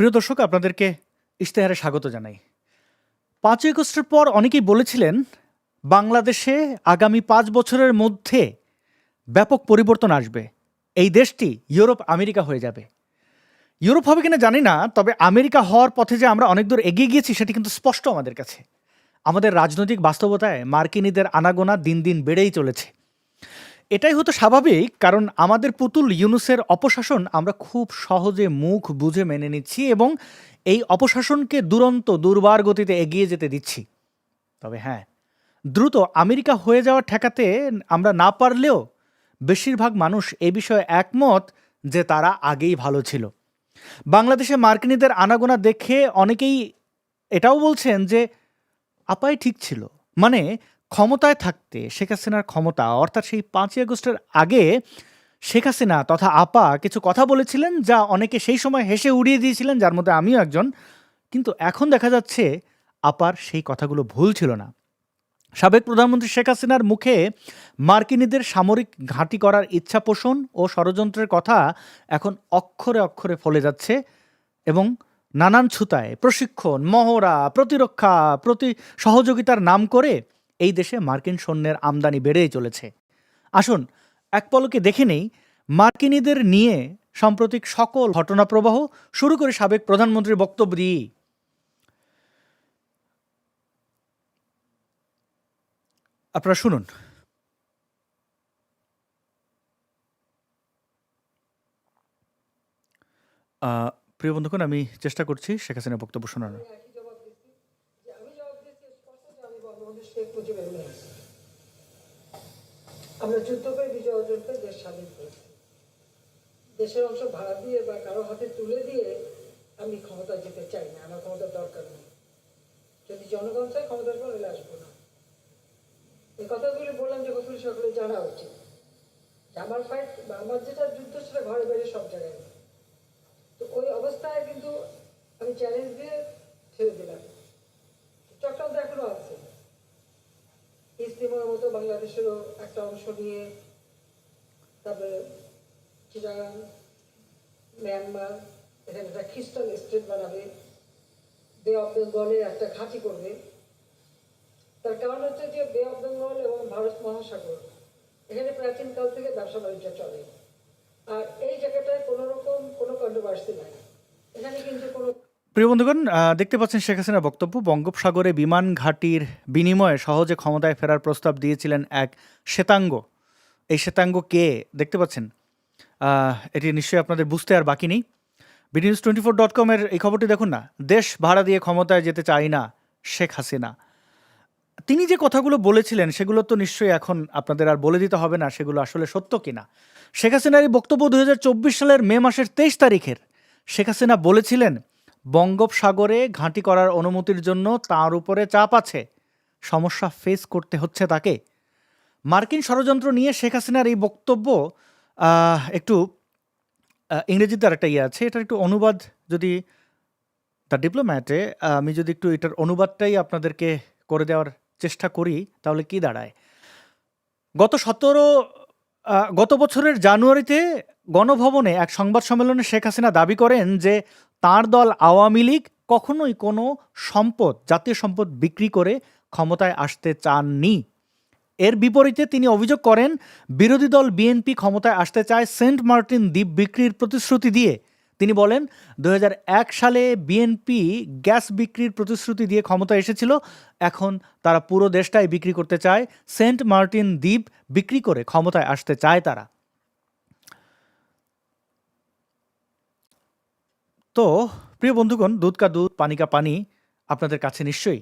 প্রিয় দর্শক, আপনাদেরকে ইশতেহারে স্বাগত জানাই। পাঁচই আগস্টের পর অনেকেই বলেছিলেন, বাংলাদেশে আগামী পাঁচ বছরের মধ্যে ব্যাপক পরিবর্তন আসবে। এই দেশটি ইউরোপ, আমেরিকা হয়ে যাবে। ইউরোপ হবে কিনা জানি না, তবে আমেরিকা হওয়ার পথে যে আমরা অনেক দূর এগিয়ে গিয়েছি, সেটি কিন্তু স্পষ্ট আমাদের কাছে। আমাদের রাজনৈতিক বাস্তবতায় মার্কিনীদের আনাগোনা দিন দিন বেড়েই চলেছে। এটাই হতো স্বাভাবিক, কারণ আমাদের পুতুল ইউনুসের অপশাসন আমরা খুব সহজে মুখ বুঝে মেনে নিচ্ছি এবং এই অপশাসনকে দুরন্ত, দুর্বার গতিতে এগিয়ে যেতে দিচ্ছি। তবে হ্যাঁ দ্রুত আমেরিকা হয়ে যাওয়া ঠেকাতে আমরা না পারলেও বেশিরভাগ মানুষ এ বিষয়ে একমত যে তারা আগেই ভালো ছিল। বাংলাদেশে মার্কিনীদের আনাগোনা দেখে অনেকেই এটাও বলছেন যে, আপাই ঠিক ছিল। মানে ক্ষমতায় থাকতে শেখ হাসিনার ক্ষমতা, অর্থাৎ সেই পাঁচই আগস্টের আগে শেখ হাসিনা তথা আপা কিছু কথা বলেছিলেন যা অনেকে সেই সময় হেসে উড়িয়ে দিয়েছিলেন, যার মধ্যে আমিও একজন। কিন্তু এখন দেখা যাচ্ছে আপার সেই কথাগুলো ভুল ছিল না। সাবেক প্রধানমন্ত্রী শেখ হাসিনার মুখে মার্কিনীদের সামরিক ঘাঁটি করার ইচ্ছা পোষণ ও ষড়যন্ত্রের কথা এখন অক্ষরে অক্ষরে ফলে যাচ্ছে এবং নানান ছুতায় প্রশিক্ষণ, মহড়া, প্রতিরক্ষা, প্রতি সহযোগিতার নাম করে এই দেশে মার্কিন সৈন্যের আমদানি বেড়েই চলেছে। আসুন, এক পলকে দেখে নেই, মার্কিনীদের নিয়ে সাম্প্রতিক সকল ঘটনাপ্রবাহ শুরু করে সাবেক প্রধানমন্ত্রীর বক্তব্য দিয়েই। আপনারা শুনুন। প্রিয় বন্ধুগণ, আমি চেষ্টা করছি শেখ হাসিনার বক্তব্য শোনানোর একই জবাব দিচ্ছি যে আমি জবাব দিচ্ছি স্পষ্ট যে আমি বঙ্গবন্ধু শেখ মুজিবের মেয়ে আমরা যুদ্ধ করে বিজয় অর্জন করে দেশ স্বাধীন করেছি। দেশের অংশ ভাড়া দিয়ে বা কারও হাতে তুলে দিয়ে আমি ক্ষমতায় যেতে চাই না, আমার ক্ষমতার দরকার নেই। যদি জনগণ চায় ক্ষমতার পর এলে আসব না। এই কথাগুলি বললাম যে কথাগুলি সকলে জানা উচিত। আমার ফাইট বা আমার যেটা যুদ্ধ সেটা ঘরে বাইরে সব জায়গায় তো ওই অবস্থায় কিন্তু আমি চ্যালেঞ্জ দিয়ে ছেড়ে দিলাম। চক্রান্ত এখনও আছে। ইস্তিমার মতো বাংলাদেশেরও একটা অংশ নিয়ে তারপরে চিটাগাং মিয়ানমার, এখানে একটা খ্রিস্টান স্টেট বানাবে বে অফ বেঙ্গলে একটা ঘাঁটি করবে। তার কারণ হচ্ছে যে বে অফ বেঙ্গল এবং ভারত মহাসাগর, এখানে প্রাচীনকাল থেকে ব্যবসা বাণিজ্য চলে। আর এই জায়গাটায় কোনো রকম কোনো কন্ট্রোভার্সি নাই। এখানে কিন্তু কোনো প্রিয় বন্ধুগণ দেখতে পাচ্ছেন শেখ হাসিনার বক্তব্য। বঙ্গোপসাগরে বিমান ঘাঁটির বিনিময়ে সহজে ক্ষমতায় ফেরার প্রস্তাব দিয়েছিলেন এক শ্বেতাঙ্গ। এই শ্বেতাঙ্গ কে? দেখতে পাচ্ছেন। এটি নিশ্চয়ই আপনাদের বুঝতে আর বাকি নেই। BD news twenty four dot কমের এই খবরটি দেখুন না। দেশ ভাড়া দিয়ে ক্ষমতায় যেতে চাই না শেখ হাসিনা। তিনি যে কথাগুলো বলেছিলেন, সেগুলো তো নিশ্চয়ই এখন আপনাদের আর বলে দিতে হবে না, সেগুলো আসলে সত্য কিনা। শেখ হাসিনার এই বক্তব্য দু হাজার চব্বিশ সালের মে মাসের তেইশ তারিখের। শেখ হাসিনা বলেছিলেন বঙ্গোপসাগরে ঘাঁটি করার অনুমতির জন্য তার উপরে চাপ আছে। সমস্যা ফেস করতে হচ্ছে তাকে। মার্কিন ষড়যন্ত্র নিয়ে শেখ হাসিনার এই বক্তব্য একটু ইংরেজিতে আর একটা ইয়ে আছে, এটার একটু অনুবাদ যদি দ্য ডিপ্লোম্যাটে আমি যদি একটু এটার অনুবাদটাই আপনাদেরকে করে দেওয়ার চেষ্টা করি, তাহলে কি দাঁড়ায়? গত সতেরো গত বছরের জানুয়ারিতে গণভবনে এক সংবাদ সম্মেলনে শেখ হাসিনা দাবি করেন যে তার দল আওয়ামী লীগ কখনোই কোনো সম্পদ, জাতীয় সম্পদ বিক্রি করে ক্ষমতায় আসতে চাননি। এর বিপরীতে তিনি অভিযোগ করেন, বিরোধী দল বিএনপি ক্ষমতায় আসতে চায় সেন্ট মার্টিন দ্বীপ বিক্রির প্রতিশ্রুতি দিয়ে। তিনি বলেন দু হাজার এক সালে বিএনপি গ্যাস বিক্রির প্রতিশ্রুতি দিয়ে ক্ষমতায় এসেছিল, এখন তারা পুরো দেশটাই বিক্রি করতে চায়, সেন্ট মার্টিন দ্বীপ বিক্রি করে ক্ষমতায় আসতে চায় তারা। তো, প্রিয় বন্ধুগণ, দুধ কা দুধ, পানি কা পানি আপনাদের কাছে নিশ্চয়ই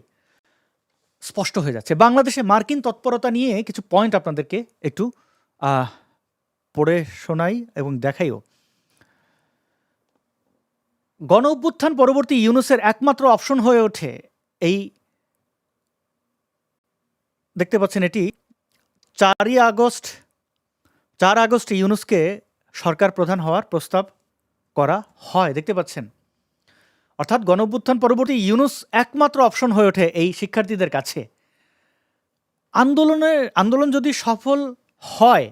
স্পষ্ট হয়ে যাচ্ছে। বাংলাদেশে মার্কিন তৎপরতা নিয়ে কিছু পয়েন্ট আপনাদেরকে একটু পড়ে শোনাই এবং দেখাইও। গণ অভ্যুত্থান পরবর্তী ইউনুসের একমাত্র অপশন হয়ে ওঠে এই দেখতে পাচ্ছেন এটি। চারই আগস্ট, চার আগস্ট ইউনুসকে সরকার প্রধান হওয়ার প্রস্তাব করা হয়। দেখতে পাচ্ছেন। অর্থাৎ গণ অভ্যুত্থান পরবর্তী ইউনুস একমাত্র অপশন হয়ে ওঠে এই শিক্ষার্থীদের কাছে। আন্দোলনের, আন্দোলন যদি সফল হয়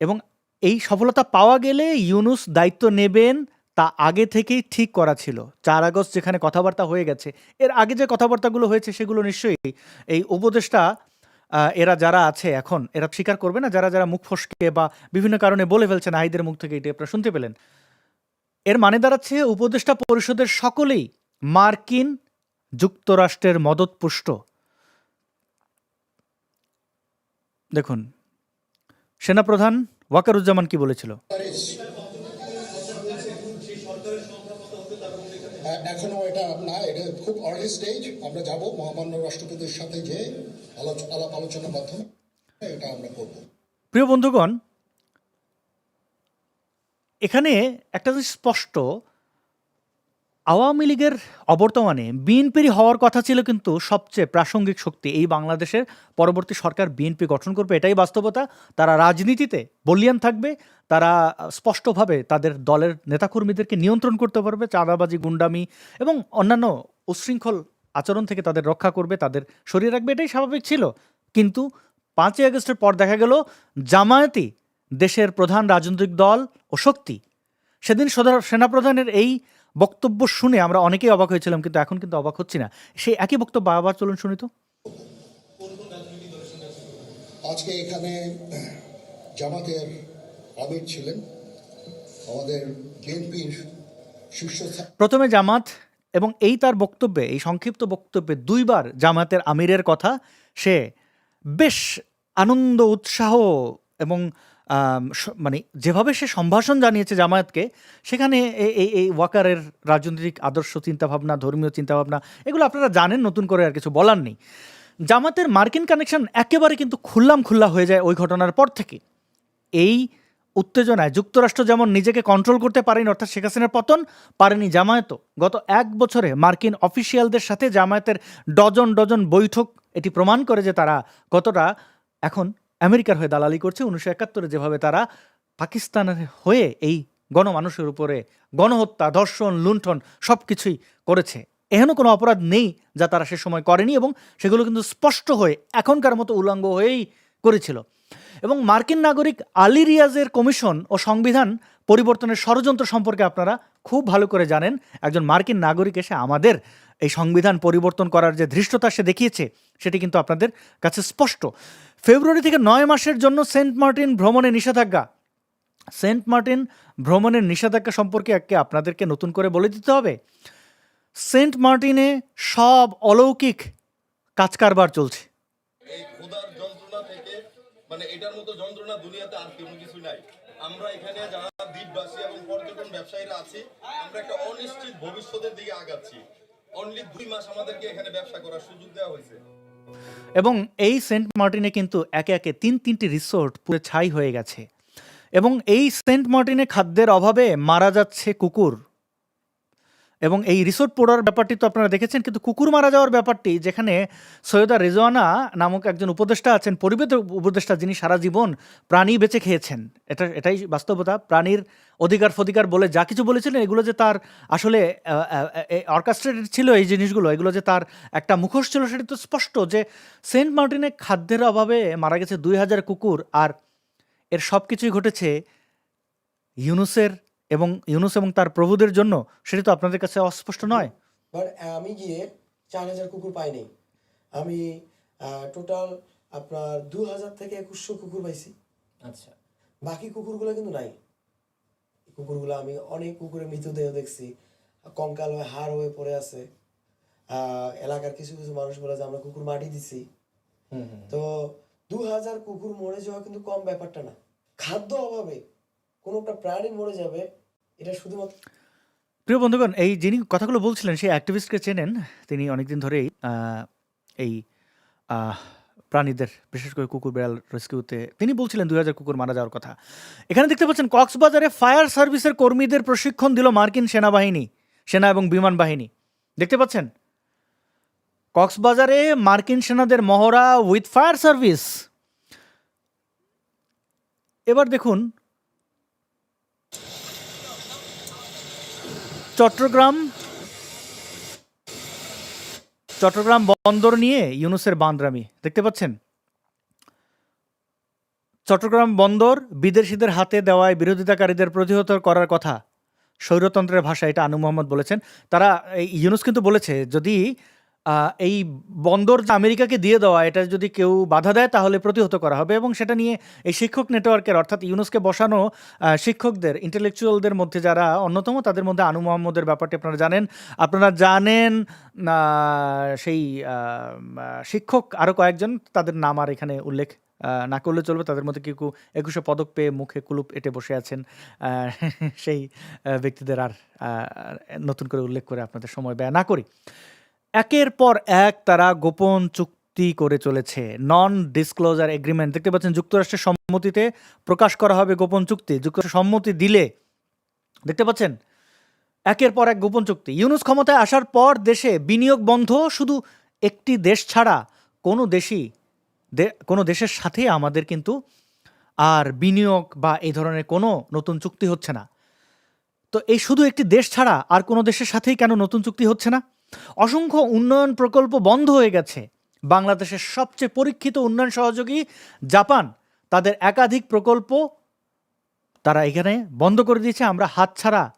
এবং এই সফলতা পাওয়া গেলে ইউনুস দায়িত্ব নেবেন তা আগে থেকেই ঠিক করা ছিল। চার আগস্ট যেখানে কথাবার্তা হয়ে গেছে, এর আগে যে কথাবার্তাগুলো হয়েছে সেগুলো নিশ্চয়ই এই উপদেষ্টা এরা যারা আছে এখন, এরা স্বীকার করবে না, যারা যারা মুখ ফসকে বা বিভিন্ন কারণে বলে ফেলছেন নাহিদের মুখ থেকে এটি আপনারা শুনতে পেলেন। এর মানে দাঁড়াচ্ছে উপদেষ্টা পরিষদের সকলেই মার্কিন যুক্তরাষ্ট্রের মদতপুষ্ট। দেখুন সেনাপ্রধান ওয়াকারুজ্জামান কি বলেছিল? এখনও এটা না এটা খুব আর্লি স্টেজ আমরা যাব মহামান্য রাষ্ট্রপতির সাথে যে আলাপ আলোচনার মাধ্যমে এটা আমরা করব। প্রিয় বন্ধুগণ এখানে একটা জিনিস স্পষ্ট, আওয়ামী লীগের অবর্তমানে বিএনপির হওয়ার কথা ছিল কিন্তু সবচেয়ে প্রাসঙ্গিক শক্তি এই বাংলাদেশের পরবর্তী সরকার বিএনপি গঠন করবে, এটাই বাস্তবতা। তারা রাজনীতিতে বলিয়ান থাকবে, তারা স্পষ্টভাবে তাদের দলের নেতাকর্মীদেরকে নিয়ন্ত্রণ করতে পারবে, চাঁদাবাজি, গুন্ডামি এবং অন্যান্য উচ্ছৃঙ্খল আচরণ থেকে তাদের রক্ষা করবে, তাদের সরিয়ে রাখবে, এটাই স্বাভাবিক ছিল। কিন্তু পাঁচই আগস্টের পর দেখা গেল জামায়াতি দেশের প্রধান রাজনৈতিক দল ও শক্তি। সেদিন সদা- সেনাপ্রধানের এই বক্তব্য শুনে আমরা অনেকেই অবাক হয়েছিলাম কিন্তু এখন কিন্তু অবাক হচ্ছি না। সেই একই বক্তব্য আবার চলুন শুনি তো। আজকে এখানে জামাতের আমির ছিলেন। আমাদের বিএনপির শীর্ষ প্রথমে জামাত এবং এই তার বক্তব্যে এই সংক্ষিপ্ত বক্তব্যে দুইবার জামাতের আমিরের কথা। সে বেশ আনন্দ উৎসাহ এবং মানে যেভাবে সে সম্ভাষণ জানিয়েছে জামায়াতকে, সেখানে এ- এই এই ওয়াকারের রাজনৈতিক আদর্শ চিন্তাভাবনা, ধর্মীয় চিন্তাভাবনা, এগুলো আপনারা জানেন, নতুন করে আর কিছু বলার নেই। জামাতের মার্কিন কানেকশন একেবারে কিন্তু খুল্লাম খুল্লা হয়ে যায় ওই ঘটনার পর থেকে। এই উত্তেজনায় যুক্তরাষ্ট্র যেমন নিজেকে কন্ট্রোল করতে পারেনি, অর্থাৎ শেখ হাসিনার পতন পারেনি জামায়াতও। গত এক বছরে মার্কিন অফিসিয়ালদের সাথে জামায়াতের ডজন ডজন বৈঠক এটি প্রমাণ করে যে তারা কতটা এখন আমেরিকার হয়ে দালালি করছে। উনিশশো একাত্তরে যেভাবে তারা পাকিস্তানের হয়ে এই গণমানুষের উপরে গণহত্যা, ধর্ষণ, লুণ্ঠন সব কিছুই করেছে। এহেন কোনো অপরাধ নেই যা তারা সে সময় করেনি এবং সেগুলো কিন্তু স্পষ্ট হয়ে এখনকার মতো উলঙ্গ হয়েই করেছিল। এবং মার্কিন নাগরিক আলী রিয়াজের কমিশন ও সংবিধান পরিবর্তনের ষড়যন্ত্র সম্পর্কে আপনারা খুব ভালো করে জানেন। একজন মার্কিন নাগরিক এসে আমাদের এই সংবিধান পরিবর্তন করার যে ধৃষ্টতা সে দেখিয়েছে, সেটি কিন্তু আপনাদের কাছে স্পষ্ট। ফেব্রুয়ারি থেকে নয় মাসের জন্য সেন্ট মার্টিন ভ্রমণে নিষেধাজ্ঞা। সেন্ট মার্টিন ভ্রমণের নিষেধাজ্ঞা সম্পর্কে একে আপনাদেরকে নতুন করে বলে দিতে হবে। সেন্ট মার্টিনে সব অলৌকিক চলছে। ক্ষুধার যন্ত্রণা থেকে মানে আমরা এখানে যারা দ্বীপবাসী এবং পর্যটন ব্যবসায়ীরা আছি, আমরা একটা অনিশ্চিত ভবিষ্যতের দিকে আগাচ্ছি। এবং এই সেন্ট মার্টিনে কিন্তু একে একে তিন তিনটি রিসোর্ট পুরো ছাই হয়ে গেছে। এবং এই সেন্ট মার্টিনে খাদ্যের অভাবে মারা যাচ্ছে কুকুর। এবং এই রিসোর্ট পোড়ার ব্যাপারটি তো আপনারা দেখেছেন, কিন্তু কুকুর মারা যাওয়ার ব্যাপারটি যেখানে সৈয়দা রেজওয়ানা নামক একজন উপদেষ্টা আছেন পরিবেশ উপদেষ্টা যিনি সারা জীবন প্রাণী বেঁচে খেয়েছেন। এটা, এটাই বাস্তবতা। প্রাণীর অধিকার ফধিকার বলে যা কিছু বলেছিলেন, এগুলো যে তার আসলে অর্কাস্ট্রেটেড ছিল এই জিনিসগুলো, এগুলো যে তার একটা মুখোশ ছিল, সেটি তো স্পষ্ট যে সেন্ট মার্টিনে খাদ্যের অভাবে মারা গেছে দুই হাজার কুকুর, আর এর সব কিছুই ঘটেছে ইউনুসের এবং ইউনুস এবং তার প্রভুদের জন্য সেটি তো আপনাদের কাছে অস্পষ্ট নয়। বাট আমি গিয়ে চার হাজার কুকুর পাইনি। আমি টোটাল আপনার দু হাজার থেকে একুশশো কুকুর পাইছি। আচ্ছা। বাকি কুকুরগুলো কিন্তু নাই। কুকুরগুলো আমি অনেক কুকুরের মৃতদেহ দেখছি। কঙ্কাল হয়ে হাড় হয়ে পড়ে আছে। এলাকার কিছু কিছু মানুষ বলে যে আমরা কুকুর মাটি দিছি। হুম হুম। তো দু হাজার কুকুর মরে যাওয়া কিন্তু কম ব্যাপারটা না। খাদ্য অভাবে কোনো একটা প্রাণী মরে যাবে এটা শুধুমাত্র প্রিয় বন্ধুগণ, এই যিনি কথাগুলো বলছিলেন, সেই অ্যাক্টিভিস্টকে চেনেন। তিনি অনেকদিন ধরেই এই প্রাণীদের, বিশেষ করে কুকুর, বেড়াল রেস্কিউতে তিনি বলছিলেন দুই হাজার কুকুর মারা যাওয়ার কথা। এখানে দেখতে পাচ্ছেন, কক্সবাজারে ফায়ার সার্ভিসের কর্মীদের প্রশিক্ষণ দিল মার্কিন সেনাবাহিনী, সেনা এবং বিমান বাহিনী। দেখতে পাচ্ছেন? কক্সবাজারে মার্কিন সেনাদের মহড়া উইথ ফায়ার সার্ভিস এবার দেখুন চট্টগ্রাম চট্টগ্রাম বন্দর নিয়ে ইউনুসের বান্দ্রামি, দেখতে পাচ্ছেন? চট্টগ্রাম বন্দর বিদেশিদের হাতে দেওয়ায় বিরোধিতাকারীদের প্রতিহত করার কথা, স্বৈরতন্ত্রের ভাষা এটা আনু মোহাম্মদ বলেছেন। তারা, এই ইউনুস কিন্তু বলেছে, যদি এই বন্দর যে আমেরিকাকে দিয়ে দেওয়া, এটা যদি কেউ বাধা দেয়, তাহলে প্রতিহত করা হবে এবং সেটা নিয়ে এই শিক্ষক নেটওয়ার্কের অর্থাৎ ইউনুসকে বসানো শিক্ষকদের ইন্টেলেকচুয়ালদের মধ্যে যারা অন্যতম, তাদের মধ্যে আনু মোহাম্মদের ব্যাপারটি আপনারা জানেন। আপনারা জানেন সেই শিক্ষক আরও কয়েকজন, তাদের নাম আর এখানে উল্লেখ না করলে চলবে। তাদের মধ্যে কেউ একুশে পদক পেয়ে মুখে কুলুপ এঁটে বসে আছেন। সেই ব্যক্তিদের আর নতুন করে উল্লেখ করে আপনাদের সময় ব্যয় না করি। একের পর এক তারা গোপন চুক্তি করে চলেছে। নন ডিসক্লোজার এগ্রিমেন্ট দেখতে পাচ্ছেন, যুক্তরাষ্ট্রের সম্মতিতে প্রকাশ করা হবে গোপন চুক্তি। যুক্তরাষ্ট্র সম্মতি দিলে, দেখতে পাচ্ছেন, একের পর এক গোপন চুক্তি। ইউনুস ক্ষমতায় আসার পর দেশে বিনিয়োগ বন্ধ, শুধু একটি দেশ ছাড়া কোনো দেশই কোনো দেশের সাথে আমাদের কিন্তু আর বিনিয়োগ বা এই ধরনের কোনো নতুন চুক্তি হচ্ছে না। তো এই শুধু একটি দেশ ছাড়া আর কোনো দেশের সাথেই কেন নতুন চুক্তি হচ্ছে না? অসংখ্য উন্নয়ন প্রকল্প বন্ধ হয়ে গেছে। বাংলাদেশের সবচেয়ে পরীক্ষিত উন্নয়ন সহযোগী জাপান, তাদের একাধিক প্রকল্প তারা এখানে বন্ধ করে দিয়েছে। আমরা হাতছাড়া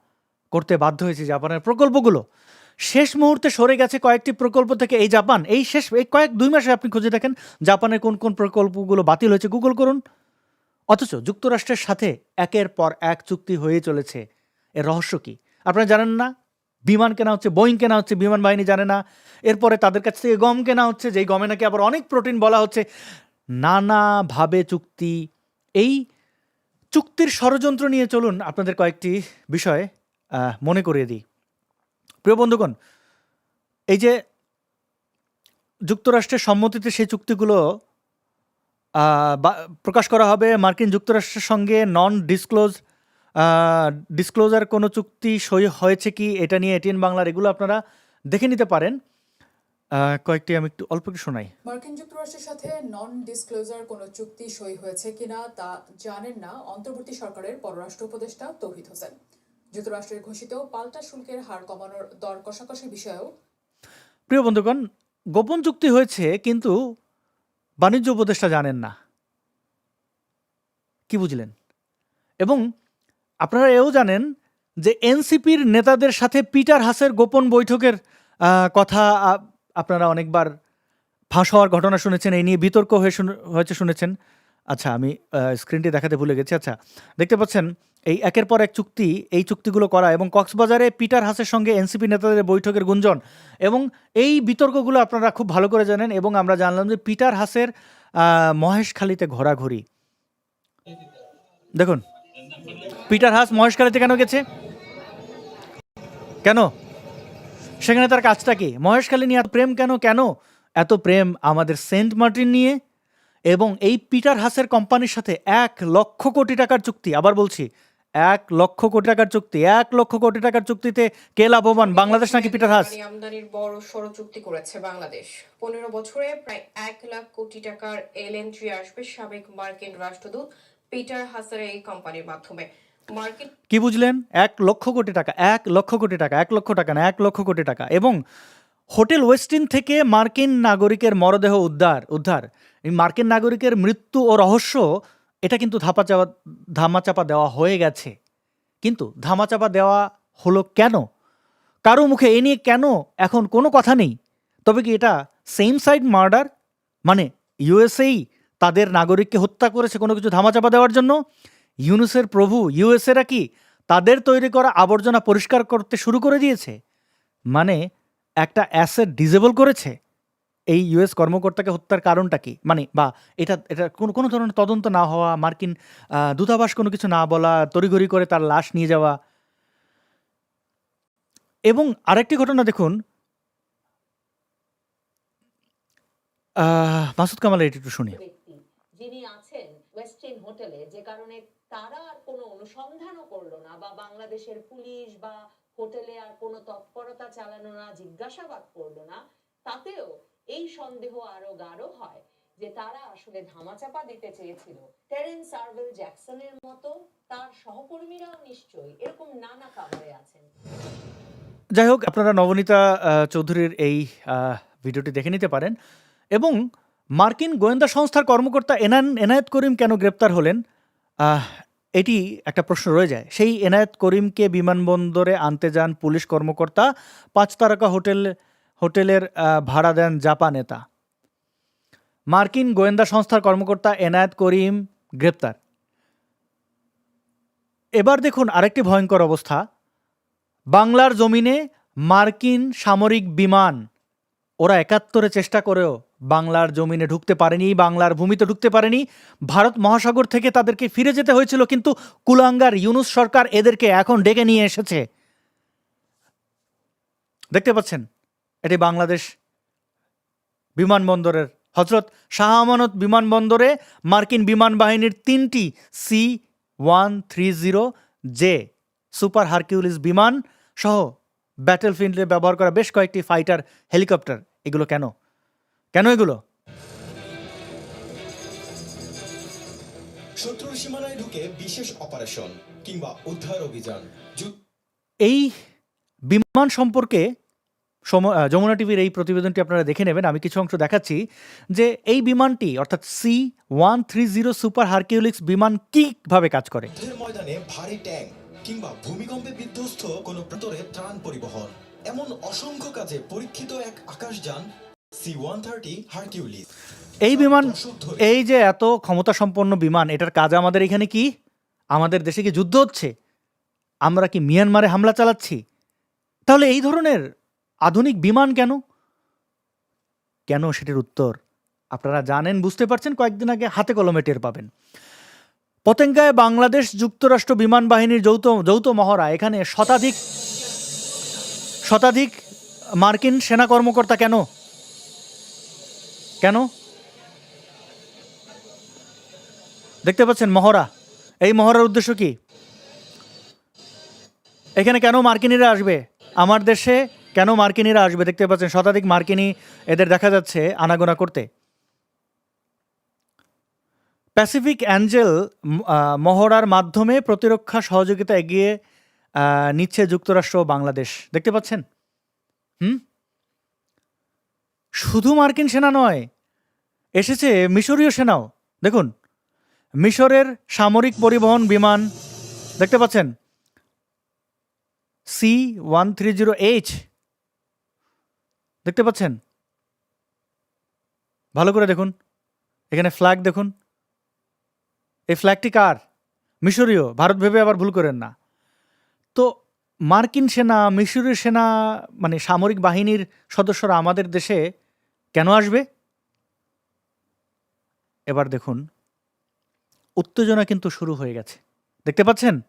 করতে বাধ্য হয়েছি জাপানের প্রকল্পগুলো। শেষ মুহূর্তে সরে গেছে কয়েকটি প্রকল্প থেকে এই জাপান। এই শেষ, এই কয়েক দুই মাসে আপনি খুঁজে দেখেন জাপানের কোন কোন প্রকল্পগুলো বাতিল হয়েছে। গুগল করুন। অথচ যুক্তরাষ্ট্রের সাথে একের পর এক চুক্তি হয়ে চলেছে। এর রহস্য কি? আপনারা জানেন না? বিমান কেনা হচ্ছে, বোয়িং কেনা হচ্ছে, বিমান বাহিনী জানে না। এরপরে তাদের কাছ থেকে গম কেনা হচ্ছে, যেই গমে নাকি আবার অনেক প্রোটিন বলা হচ্ছে। নানাভাবে চুক্তি। এই চুক্তির ষড়যন্ত্র নিয়ে চলুন আপনাদের কয়েকটি বিষয় মনে করিয়ে দিই। প্রিয় বন্ধুগণ, এই যে যুক্তরাষ্ট্রের সম্মতিতে সেই চুক্তিগুলো প্রকাশ করা হবে, মার্কিন যুক্তরাষ্ট্রের সঙ্গে নন ডিসক্লোজ ডিসক্লোজার কোনো চুক্তি সই হয়েছে কি এটা নিয়ে এটিএন বাংলার এগুলো আপনারা দেখে নিতে পারেন। কয়েকটি আমি একটু অল্প একটু শোনাই। মার্কিন যুক্তরাষ্ট্রের সাথে নন ডিসক্লোজার কোনো চুক্তি সই হয়েছে কিনা তা জানেন না অন্তর্বর্তী সরকারের পররাষ্ট্র উপদেষ্টা তৌহিদ হোসেন। যুক্তরাষ্ট্রের ঘোষিত পাল্টা শুল্কের হার কমানোর দর কষাকষি বিষয়েও। প্রিয় বন্ধুগণ গোপন চুক্তি হয়েছে কিন্তু বাণিজ্য উপদেষ্টা জানেন না। কি বুঝলেন? এবং আপনারা এও জানেন যে এনসিপির নেতাদের সাথে পিটার হাসের গোপন বৈঠকের কথা আপনারা অনেকবার ফাঁস হওয়ার ঘটনা শুনেছেন, এই নিয়ে বিতর্ক হয়ে হয়েছে শুনেছেন। আচ্ছা আমি স্ক্রিনটি দেখাতে ভুলে গেছি। আচ্ছা দেখতে পাচ্ছেন, এই একের পর এক চুক্তি, এই চুক্তিগুলো করা এবং কক্সবাজারে পিটার হাসের সঙ্গে এনসিপি নেতাদের বৈঠকের গুঞ্জন এবং এই বিতর্কগুলো আপনারা খুব ভালো করে জানেন এবং আমরা জানলাম যে পিটার হাসের মহেশখালীতে ঘোরাঘুরি। দেখুন। পিটার হাস মহেশখালীতে কেন গেছে? কেন? সেখানে তার কাজটা কি? মহেশখালী নিয়ে প্রেম কেন? কেন? এত প্রেম আমাদের সেন্ট মার্টিন নিয়ে এবং এই পিটার হাসের কোম্পানির সাথে এক লক্ষ কোটি টাকার চুক্তি। আবার বলছি, এক লক্ষ কোটি টাকার চুক্তি। এক লক্ষ কোটি টাকার চুক্তিতে কে লাভবান? বাংলাদেশ নাকি পিটার হাস? আমদানির বড় সড় চুক্তি করেছে বাংলাদেশ। পনেরো বছরে প্রায় এক লাখ কোটি টাকার এল এন্ট্রি আসবে সাবেক মার্কিন রাষ্ট্রদূত পিটার এই কোম্পানির মাধ্যমে। কি বুঝলেন? এক লক্ষ কোটি টাকা, এক লক্ষ কোটি টাকা, এক লক্ষ টাকা না, এক লক্ষ কোটি টাকা। এবং হোটেল ওয়েস্টিন থেকে মার্কিন নাগরিকের মরদেহ উদ্ধার উদ্ধার। মার্কিন নাগরিকের মৃত্যু ও রহস্য, এটা কিন্তু ধাপাচাপা ধামাচাপা দেওয়া হয়ে গেছে। কিন্তু ধামাচাপা দেওয়া হলো কেন? কারও মুখে এ নিয়ে কেন এখন কোনো কথা নেই? তবে কি এটা সেম সাইড মার্ডার মানে ইউএসএই তাদের নাগরিককে হত্যা করেছে কোনো কিছু ধামাচাপা দেওয়ার জন্য? ইউনুসের প্রভু, ইউএসএরা কি তাদের তৈরি করা আবর্জনা পরিষ্কার করতে শুরু করে দিয়েছে? মানে একটা অ্যাসেট ডিজেবল করেছে? এই ইউএস কর্মকর্তাকে হত্যার কারণটা কি? মানে বা এটা এটা কোনো কোনো ধরনের তদন্ত না হওয়া, মার্কিন দূতাবাস কোনো কিছু না বলা, তড়িঘড়ি করে তার লাশ নিয়ে যাওয়া। এবং আরেকটি ঘটনা দেখুন। মাসুদ কামালের এটি একটু শুনি। যিনি আছেন ওয়েস্টিন হোটেলে, যে কারণে তারা আর কোনো অনুসন্ধানও করল না বা বাংলাদেশের পুলিশ বা হোটেলে আর কোনো তৎপরতা চালানো না, জিজ্ঞাসাবাদ করল না, তাতেও এই সন্দেহ আরও গাঢ় হয় যে তারা আসলে ধামাচাপা দিতে চেয়েছিল। টেরেন্স আরভেল জ্যাকসনের মতো তার সহকর্মীরাও নিশ্চয়ই এরকম নানা কামড়ে আছেন। যাই হোক, আপনারা নবনীতা চৌধুরীর এই ভিডিওটি দেখে নিতে পারেন। এবং মার্কিন গোয়েন্দা সংস্থার কর্মকর্তা এনান এনায়েত করিম কেন গ্রেপ্তার হলেন? এটি একটা প্রশ্ন রয়ে যায়। সেই এনায়েত করিমকে বিমানবন্দরে আনতে যান পুলিশ কর্মকর্তা, পাঁচ তারকা হোটেল হোটেলের ভাড়া দেন জাপা নেতা। মার্কিন গোয়েন্দা সংস্থার কর্মকর্তা এনায়েত করিম গ্রেপ্তার। এবার দেখুন আরেকটি ভয়ঙ্কর অবস্থা। বাংলার জমিনে মার্কিন সামরিক বিমান, ওরা একাত্তরে চেষ্টা করেও বাংলার জমিনে ঢুকতে পারেনি, বাংলার ভূমিতে ঢুকতে পারেনি। ভারত মহাসাগর থেকে তাদেরকে ফিরে যেতে হয়েছিল, কিন্তু কুলাঙ্গার ইউনুস সরকার এদেরকে এখন ডেকে নিয়ে এসেছে। দেখতে পাচ্ছেন, এটি বাংলাদেশ বিমানবন্দরের হজরত শাহ আমানত বিমানবন্দরে মার্কিন বিমান বাহিনীর তিনটি C one three zero J super Hercules বিমান সহ ব্যাটেলফিল্ডে ব্যবহার করা বেশ কয়েকটি ফাইটার হেলিকপ্টার এগুলো কেন? কেন এগুলো? শত্রুর সীমানায় ঢুকে বিশেষ অপারেশন কিংবা উদ্ধার অভিযান। এই বিমান সম্পর্কে যমুনা টিভির এই প্রতিবেদনটি আপনারা দেখে নেবেন। আমি কিছু অংশ দেখাচ্ছি যে এই বিমানটি অর্থাৎ C one three zero super Hercules বিমান কীভাবে কাজ করে? ময়দানে ভারী ট্যাঙ্ক কিংবা ভূমিকম্পে বিধ্বস্ত কোনো প্রান্তরে ত্রাণ পরিবহন। এমন অসংখ্য কাজে পরীক্ষিত এক আকাশযান সি ওয়ান থার্টি হারকিউলিস এই বিমান এই যে এত ক্ষমতা সম্পন্ন বিমান এটার কাজ আমাদের এখানে কি? আমাদের দেশে কি যুদ্ধ হচ্ছে? আমরা কি মিয়ানমারে হামলা চালাচ্ছি? তাহলে এই ধরনের আধুনিক বিমান কেন? কেন সেটির উত্তর? আপনারা জানেন বুঝতে পারছেন কয়েকদিন আগে হাতে কলমে টের পাবেন। পতেঙ্গায় বাংলাদেশ যুক্তরাষ্ট্র বিমান বাহিনীর যৌথ যৌথ মহড়া এখানে শতাধিক শতাধিক মার্কিন সেনা কর্মকর্তা কেন কেন? দেখতে পাচ্ছেন মহড়া। এই মহড়ার উদ্দেশ্য কি? এখানে কেন মার্কিনীরা আসবে? আমার দেশে কেন মার্কিনীরা আসবে? দেখতে পাচ্ছেন শতাধিক মার্কিনী এদের দেখা যাচ্ছে আনাগোনা করতে। প্যাসিফিক অ্যাঞ্জেল মহড়ার মাধ্যমে প্রতিরক্ষা সহযোগিতা এগিয়ে নিচ্ছে যুক্তরাষ্ট্র ও বাংলাদেশ। দেখতে পাচ্ছেন? হুম? শুধু মার্কিন সেনা নয় এসেছে মিশরীয় সেনাও। দেখুন, মিশরের সামরিক পরিবহন বিমান, দেখতে পাচ্ছেন? C one three zero H দেখতে পাচ্ছেন? ভালো করে দেখুন। এখানে ফ্ল্যাগ দেখুন। এই ফ্ল্যাগটি কার? মিশরীয়। ভারত ভেবে আবার ভুল করেন না। তো মার্কিন সেনা, মিশরীয় সেনা মানে সামরিক বাহিনীর সদস্যরা আমাদের দেশে কেন আসবে? এবার দেখুন, উত্তেজনা কিন্তু শুরু হয়ে গেছে। দেখতে পাচ্ছেন?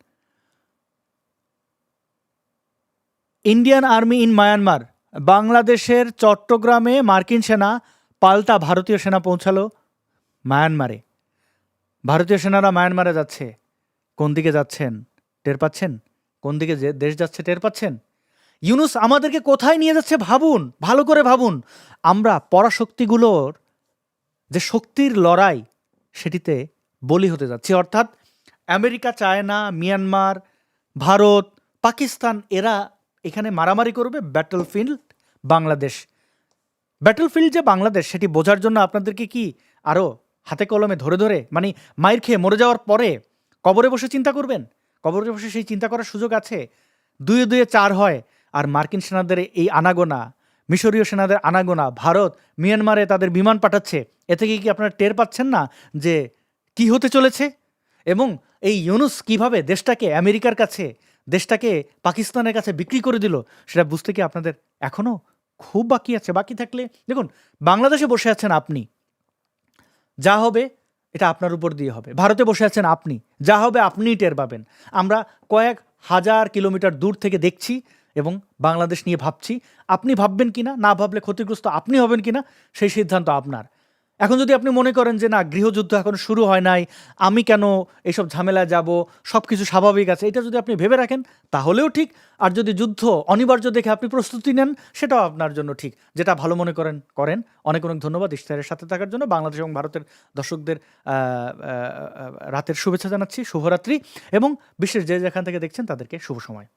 ইন্ডিয়ান আর্মি ইন মায়ানমার, বাংলাদেশের চট্টগ্রামে মার্কিন সেনা পাল্টা ভারতীয় সেনা পৌঁছালো মায়ানমারে। ভারতীয় সেনারা মায়ানমারে যাচ্ছে। কোন দিকে যাচ্ছেন? টের পাচ্ছেন? কোন দিকে যে দেশ যাচ্ছে টের পাচ্ছেন? ইউনুস আমাদেরকে কোথায় নিয়ে যাচ্ছে ভাবুন, ভালো করে ভাবুন। আমরা পরাশক্তিগুলোর যে শক্তির লড়াই সেটিতে বলি হতে যাচ্ছে। অর্থাৎ America, China, Myanmar, Bharat, Pakistan, এরা এখানে মারামারি করবে ব্যাটলফিল্ড বাংলাদেশ। ব্যাটলফিল্ড যে বাংলাদেশ, সেটি বোঝার জন্য আপনাদেরকে কি আরও হাতে কলমে ধরে ধরে মানে মাইর খেয়ে মরে যাওয়ার পরে কবরে বসে চিন্তা করবেন? কবরে বসে সেই চিন্তা করার সুযোগ আছে? দুয়ে দুয়ে চার হয়, আর মার্কিন সেনাদের এই আনাগোনা মিশরীয় সেনাদের আনাগোনা, ভারত মিয়ানমারে তাদের বিমান পাঠাচ্ছে, এ থেকে কি আপনারা টের পাচ্ছেন না যে কি হতে চলেছে? এবং এই ইউনুস কীভাবে দেশটাকে, আমেরিকার কাছে, দেশটাকে, পাকিস্তানের কাছে বিক্রি করে দিল, সেটা বুঝতে কি আপনাদের এখনও খুব বাকি আছে? বাকি থাকলে দেখুন, বাংলাদেশে বসে আছেন আপনি। যা হবে, এটা আপনার উপর দিয়ে হবে। ভারতে বসে আছেন আপনি। যা হবে আপনিই টের পাবেন। আমরা কয়েক হাজার কিলোমিটার দূর থেকে দেখছি এবং বাংলাদেশ নিয়ে ভাবছি, আপনি ভাববেন কিনা, না ভাবলে ক্ষতিগ্রস্ত আপনি হবেন কিনা, সেই সিদ্ধান্ত আপনার। এখন যদি আপনি মনে করেন যে, না, গৃহযুদ্ধ এখন শুরু হয় নাই, আমি কেন এইসব ঝামেলায় যাব সব কিছু স্বাভাবিক আছে, এটা যদি আপনি ভেবে রাখেন, তাহলেও ঠিক। আর যদি যুদ্ধ অনিবার্য দেখে আপনি প্রস্তুতি নেন, সেটাও আপনার জন্য ঠিক। যেটা ভালো মনে করেন করেন। অনেক অনেক ধন্যবাদ ইশতেহারের সাথে থাকার জন্য। বাংলাদেশ এবং ভারতের দর্শকদের রাতের শুভেচ্ছা জানাচ্ছি। শুভরাত্রি। এবং বিশ্বের যে যেখান থেকে দেখছেন, তাদেরকে শুভ সময়।